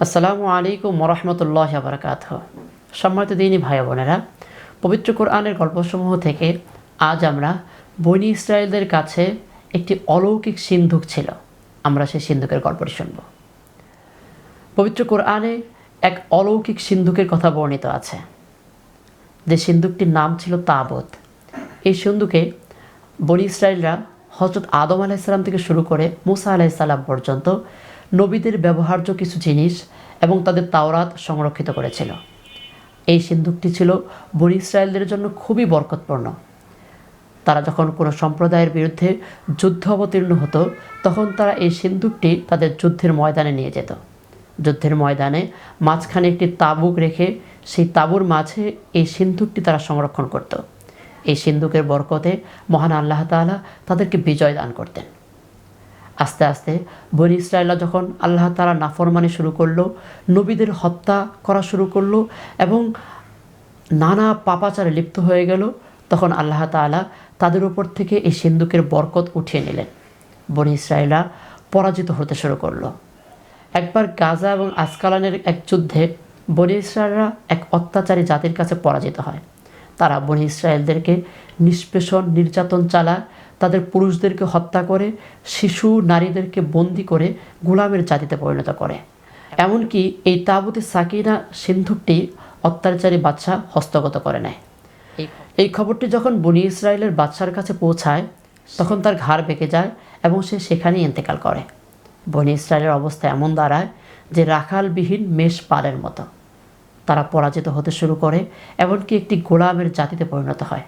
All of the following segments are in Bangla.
আসসালামু আলাইকুম মরহমতুল্লাহ বারকাত সম্মানিত দিনী ভাই বোনেরা, পবিত্র কোরআনের গল্পসমূহ থেকে আজ আমরা বনি ইসরায়েলদের কাছে একটি অলৌকিক সিন্ধুক ছিল। আমরা সেই সিন্ধুকের গল্পটি শুনব। পবিত্র কোরআনে এক অলৌকিক সিন্ধুকের কথা বর্ণিত আছে। যে সিন্ধুকটির নাম ছিল তাবত। এই সিন্ধুকে বনি ইসরায়েলরা হজরত আদম আলাইসাল্লাম থেকে শুরু করে মুসা আলাইসাল্লাম পর্যন্ত নবীদের ব্যবহার্য কিছু জিনিস এবং তাদের তাওরাত সংরক্ষিত করেছিল। এই সিন্ধুকটি ছিল বনি ইসরায়েলদের জন্য খুবই বরকতপূর্ণ। তারা যখন কোনো সম্প্রদায়ের বিরুদ্ধে যুদ্ধ অবতীর্ণ হতো, তখন তারা এই সিন্ধুকটি তাদের যুদ্ধের ময়দানে নিয়ে যেত। যুদ্ধের ময়দানে মাঝখানে একটি তাবুক রেখে সেই তাঁবুর মাঝে এই সিন্ধুকটি তারা সংরক্ষণ করত। এই সিন্ধুকের বরকতে মহান আল্লাহ তাআলা তাদেরকে বিজয় দান করতেন। আস্তে আস্তে বনি ইসরায়েলরা যখন আল্লাহ তালা নাফরমানি শুরু করল, নবীদের হত্যা করা শুরু করল এবং নানা পাপাচারে লিপ্ত হয়ে গেল, তখন আল্লাহ তাআলা তাদের উপর থেকে এই সিন্ধুকের বরকত উঠিয়ে নিলেন। বনি ইসরায়েলরা পরাজিত হতে শুরু করল। একবার গাজা এবং আসকালানের এক যুদ্ধে বনি ইসরায়েলরা এক অত্যাচারী জাতির কাছে পরাজিত হয়। তারা বনি ইসরায়েলদেরকে নিষ্পেষণ, নির্যাতন চালায় তাদের পুরুষদেরকে হত্যা করে শিশু নারীদেরকে বন্দি করে গোলামের জাতিতে পরিণত করে। এমনকি এই তাবুতে সাকিনা সিন্ধুকটি অত্যাচারী বাচ্চা হস্তগত করে নেয়। এই খবরটি যখন বনি ইসরায়েলের বাচ্চার কাছে পৌঁছায় তখন তার ঘাড় বেঁকে যায় এবং সে সেখানেই ইন্তেকাল করে। বনি ইসরায়েলের অবস্থা এমন দাঁড়ায় যে রাখালবিহীন মেষ পালের মতো। তারা পরাজিত হতে শুরু করে এমনকি একটি গোলামের জাতিতে পরিণত হয়।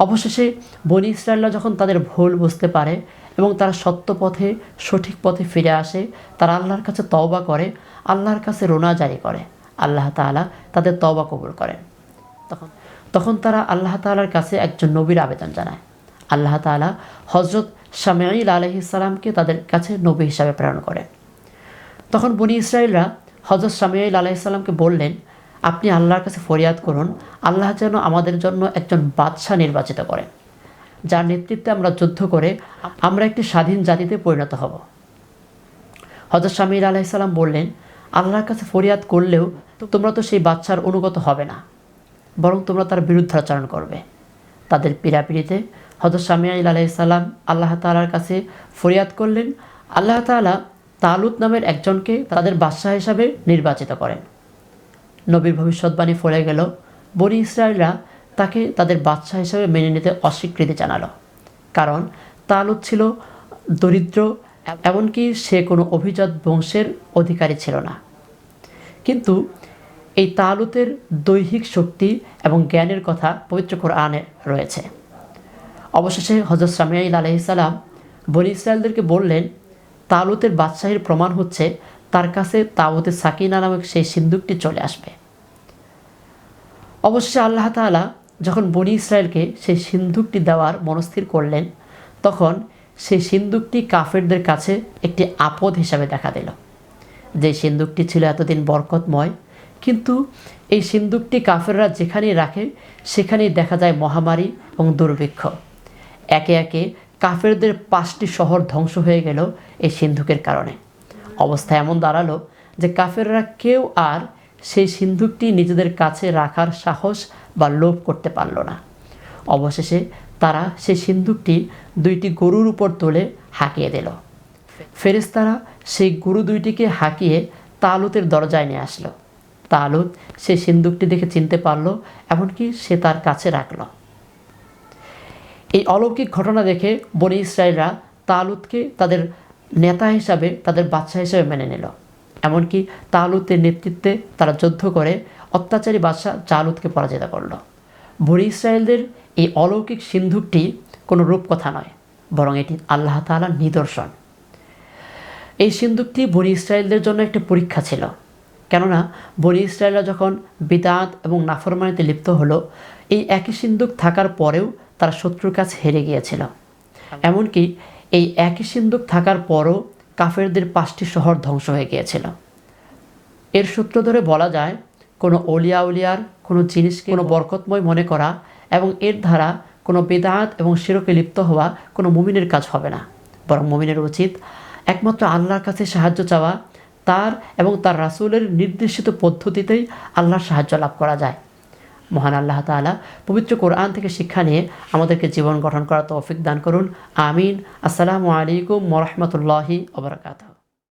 অবশেষে বনি ইসরায়েলরা যখন তাদের ভুল বুঝতে পারে এবং তারা সত্য পথে, সঠিক পথে ফিরে আসে, তারা আল্লাহর কাছে তওবা করে, আল্লাহর কাছে রোনা জারি করে। আল্লাহ তাআলা তাদের তওবা কবুল করেন। তখন তখন তারা আল্লাহ তাআলার কাছে একজন নবীর আবেদন জানায়। আল্লাহ তাআলা হজরত শামিল আলহিসাল্লামকে তাদের কাছে নবী হিসাবে প্রেরণ করেন। তখন বনি ইসরায়েলরা হজরত শামিল আলাইসাল্লামকে বললেন আপনি আল্লাহর কাছে ফরিয়াদ করুন, আল্লাহ যেন আমাদের জন্য একজন বাদশাহ নির্বাচিত করেন যার নেতৃত্বে আমরা যুদ্ধ করে আমরা একটি স্বাধীন জাতিতে পরিণত হব। হজরত শামির আলাইসাল্লাম বললেন, আল্লাহর কাছে ফরিয়াদ করলেও তোমরা তো সেই বাচ্চার অনুগত হবে না, বরং তোমরা তার বিরুদ্ধাচরণ করবে। তাদের পীড়াপিড়িতে হজরত শামিয়াইল আলাইসাল্লাম আল্লাহ তালার কাছে ফরিয়াদ করলেন। আল্লাহ তালা তালুত নামের একজনকে তাদের বাদশাহ হিসাবে নির্বাচিত করেন। নবীর ভবিষ্যৎবাণী ফলে গেল। বনি ইসরায়েলরা তাকে তাদের বাদশাহ হিসেবে মেনে নিতে অস্বীকৃতি জানালো। কারণ তালুত ছিল দরিদ্র, এমনকি সে কোনো অভিজাত বংশের অধিকারী ছিল না। কিন্তু এই তালুতের দৈহিক শক্তি এবং জ্ঞানের কথা পবিত্র কোরআনে রয়েছে। অবশেষে হজরত সামিয়াইল আলহিসাল্লাম বনি ইসরায়েলদেরকে বললেন তালুতের বাদশাহীর প্রমাণ হচ্ছে তার কাছে তাবতে সাকিনা নামক সেই সিন্ধুকটি চলে আসবে। অবশেষে আল্লাহ তাআলা যখন বনি ইসরায়েলকে সেই সিন্ধুকটি দেওয়ার মনস্থির করলেন, তখন সেই সিন্ধুকটি কাফেরদের কাছে একটি আপদ হিসাবে দেখা দিল। যে সিন্ধুকটি ছিল এতদিন বরকতময়, কিন্তু এই সিন্ধুকটি কাফেররা যেখানেই রাখে, সেখানেই দেখা যায় মহামারী এবং দুর্ভিক্ষ। একে একে কাফেরদের পাঁচটি শহর ধ্বংস হয়ে গেল এই সিন্ধুকের কারণে। অবস্থা এমন দাঁড়াল যে কাফেররা কেউ আর সেই সিন্ধুকটি নিজেদের কাছে রাখার সাহস বা লোভ করতে পারল না। অবশেষে তারা সেই সিন্ধুকটি দুইটি গরুর উপর তুলে হাঁকিয়ে দিল। ফেরেস্তারা সেই গরু দুইটিকে হাঁকিয়ে তালুতের দরজায় নিয়ে আসলো। তালুত সেই সিন্ধুকটি দেখে চিনতে পারল, এমনকি সে তার কাছে রাখল। এই অলৌকিক ঘটনা দেখে বনি ইসরায়েলরা তালুতকে তাদের নেতা হিসাবে, তাদের বাচ্চা হিসাবে মেনে নিল। এমনকি তালুতের নেতৃত্বে তারা যুদ্ধ করে অত্যাচারী বাদশাহ জালুতকে পরাজিত করল। বনি ইসরায়েলদের এই অলৌকিক সিন্ধুকটি কোনো রূপকথা নয় বরং এটি আল্লাহ তালার নিদর্শন। এই সিন্ধুকটি বনি ইসরায়েলদের জন্য একটি পরীক্ষা ছিল। কেননা বনি ইসরায়েলরা যখন বিদাত এবং নাফরমানিতে লিপ্ত হলো এই একই সিন্ধুক থাকার পরেও তারা শত্রুর কাছে হেরে গিয়েছিল। এমনকি এই একই সিন্ধুক থাকার পরও কাফেরদের পাঁচটি শহর ধ্বংস হয়ে গিয়েছিল। এর সূত্র ধরে বলা যায়, কোনো অলিয়া উলিয়ার, কোনো জিনিসকে কোনো বরকতময় মনে করা এবং এর দ্বারা কোনো বেদাত এবং শিরকে লিপ্ত হওয়া কোনো মুমিনের কাজ হবে না। বরং মুমিনের উচিত একমাত্র আল্লাহর কাছে সাহায্য চাওয়া, তার এবং তার রাসূলের নির্দেশিত পদ্ধতিতেই আল্লাহর সাহায্য লাভ করা যায়। মহান আল্লাহ তালা পবিত্র কোরআন থেকে শিক্ষা নিয়ে আমাদেরকে জীবন গঠন করার তৌফিক দান করুন। আমিন। আসসালামু আলাইকুম ওরহমতুল্লাহি ওবরাকাতুহ